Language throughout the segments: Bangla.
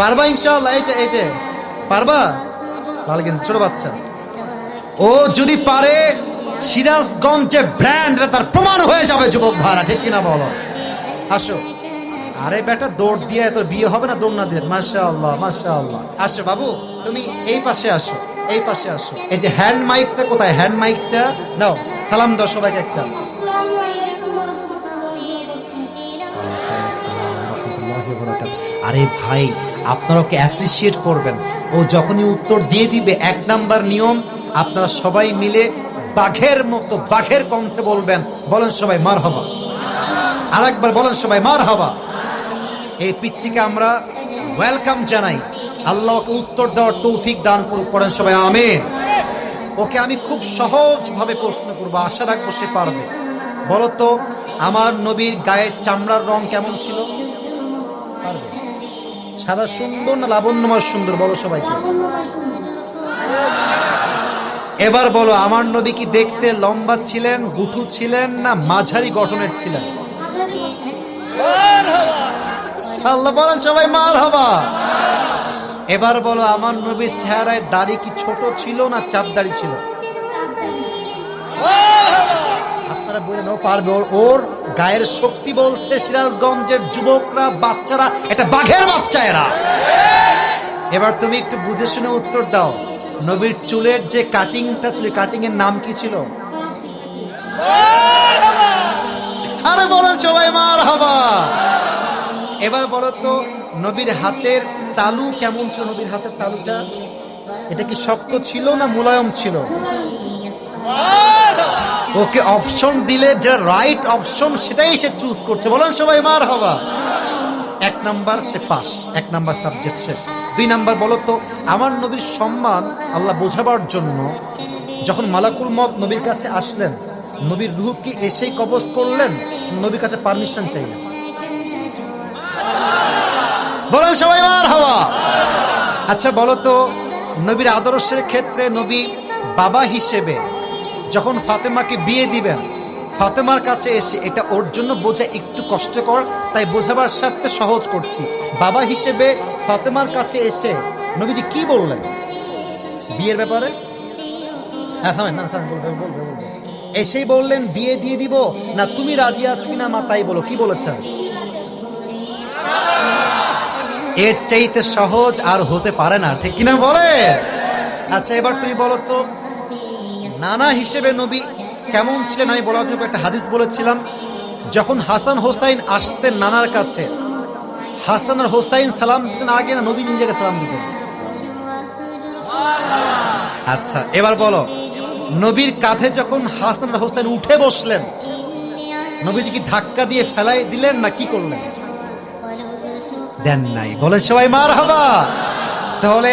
পারবা ইনশাআল্লাহ, এই যে এই যে। পারবা? লাল গেঞ্জি ছোট বাচ্চা। ও যদি পারে, সিরাজগঞ্জে ব্র্যান্ড তার প্রমাণ হয়ে যাবে, যুবক ভাড়া ঠিক কিনা বলো? আসো। আরে বেটা, দৌড় দিয়ে তোর বিয়ে হবে না দৌড় না দিয়ে? মাসা আল্লাহ মাসা আল্লাহ আসো বাবু, তুমি এই পাশে আসো, এই পাশে আসো। এই যে হ্যান্ড মাইকটা কোথায়? হ্যান্ড মাইকটা নাও, সালাম দাও সবাইকে একটা। রাহমাতুল্লাহি আরে ভাই আপনারা ওকে অ্যাপ্রিসিয়েট করবেন? ও যখনই উত্তর দিয়ে দিবে, এক নাম্বার নিয়ম, আপনারা সবাই মিলে বাঘের মতো, বাঘের কণ্ঠে বলবেন, বলেন সবাই মার হবা আর একবার বলেন সবাই মার হবা এই পিচ্চিকে আমরা ওয়েলকাম জানাই। আল্লাহ ওকে উত্তর দেওয়ার তৌফিক দান করুক, পড়েন সবাই আমিন। ওকে আমি খুব সহজভাবে প্রশ্ন করব, আশা রাখব সে পারবে। বলতো আমার নবীর গায়ের চামড়ার রং কেমন ছিল। সাদা সুন্দর না লাবণ্যময় সুন্দর? বলো সবাইকে। এবার বলো, আমার নবী কি দেখতে লম্বা ছিলেন গুঠু ছিলেন না মাঝারি গঠনের ছিলেন? আল্লাহ বলেন সবাই মার হবা এবার বলো, আমার নবীর চেহারায় দাড়ি কি ছোট ছিল না চাপ দাড়ি ছিল? আপনারা বলে নাও, পারবে ওর গায়ের শক্তি বলছে সিরাজগঞ্জের যুবকরা, বাচ্চারা, এটা বাঘের বাচ্চা এরা। এবার তুমি একটু বুঝে শুনে উত্তর দাও। নবীর চুলের যে কাটিংটা ছিল কাটিং এর নাম কি ছিল? আরে বলেন সবাই মার হবা এবার বলো তো, নবীর হাতের তালু কেমন ছিল? নবীর হাতের তালুটা? এটা কি শক্ত ছিল না মুলায়ম ছিল? ওকে অপশন দিলে যে রাইট অপশন সেটাই সে চুজ করছে। বলেন সবাই মার হবা এক নাম্বার সে পাস, এক নাম্বার সাবজেক্ট শেষ। দুই নাম্বার, বলো তো, আমার নবীর সম্মান আল্লাহ বোঝাবার জন্য যখন মালাকুল মত নবীর কাছে আসলেন, নবীর রুহ কি এসেই কবজ করলেন? নবীর কাছে পারমিশন চাইলেন। বলেন সবাই মার হওয়া আচ্ছা বলো তো, নবীর আদর্শের ক্ষেত্রে নবী বাবা হিসেবে যখন ফাতেমাকে বিয়ে দিবেন, ফাতেমার কাছে এসে এটা ওর জন্য বোঝা একটু কষ্টকর, তাই বোঝাবার স্বার্থে সহজ করছি। বাবা হিসেবে ফাতেমার কাছে এসে নবীজি কি বললেন? বিয়ের ব্যাপারে? হ্যাঁ এসেই বললেন, বিয়ে দিয়ে দিব, না তুমি রাজি আছো কিনা মা, তাই বলো, কি বলেছেন? এর চাইতে সহজ আর হতে পারে না, ঠিক কিনা বলে? আচ্ছা এবার তুমি বলো তো নানা হিসেবে নবী কেমন ছিলেন আমি বলার জন্য একটা হাদিস বলেছিলাম, যখন হাসান হোসাইন আসতেন নানার কাছে, হাসান আর হোসাইন সালাম দিতেন, আগে না নবী নিজেকে সালাম দিতেন। আচ্ছা এবার বলো, নবীর কাঁধে যখন হাসান আর হোসেন উঠে বসলেন, নবীজি কি ধাক্কা দিয়ে ফেলাই দিলেন না কি করলেন? দেন নাই। বলে সবাই মার হবা তাহলে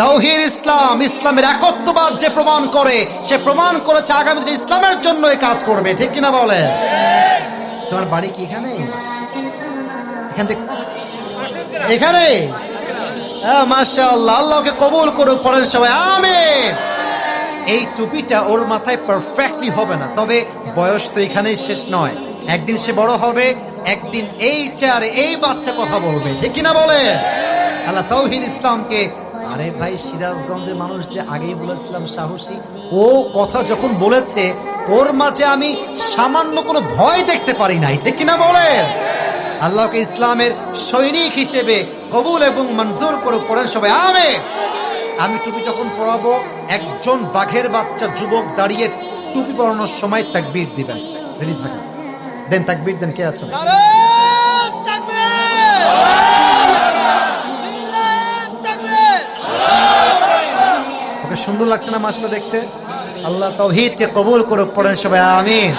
তাওহিদ ইসলাম, ইসলামের একত্ববাদ যে প্রমাণ করে, সে প্রমাণ করেছে আগামী ইসলামের জন্য কাজ করবে। ঠিক কিনা বলে তোমার বাড়ি কি এখানে? এখান মাশাআল্লাহ, আল্লাহকে কবুল করুক, পড়েন সবাই, আমিন। এই টুপিটা ওর মাথায় পারফেক্টলি হবে না, তবে বয়স তো এখানেই শেষ নয়। একদিন সে বড় হবে, একদিন এই চেয়ারে এই বাচ্চা কথা বলবে। ঠিক কিনা বলে আল্লাহ তৌহিদ ইসলামকে আরে ভাই, সিরাজগঞ্জের মানুষ যে আগেই বলেছিলাম সাহসী, ও কথা যখন বলেছে, ওর মাঝে আমি সামান্য কোনো ভয় দেখতে পারি নাই, ঠিক কিনা বলে আল্লাহকে ইসলামের সৈনিক হিসেবে কবুল এবং মঞ্জুর করে পড়েন সবাই আমে আমি টুপি যখন পড়াবো একজন বাঘের বাচ্চা যুবক দাঁড়িয়ে টুপি পরানোর সময় তাকবির দিবেন। দেন তাকবীর দেন, কে আছেন সুন্দর লাগছে না মাসটা দেখতে? আল্লাহ তৌহিদকে কবুল করুক পড়েন সবাই আমিন।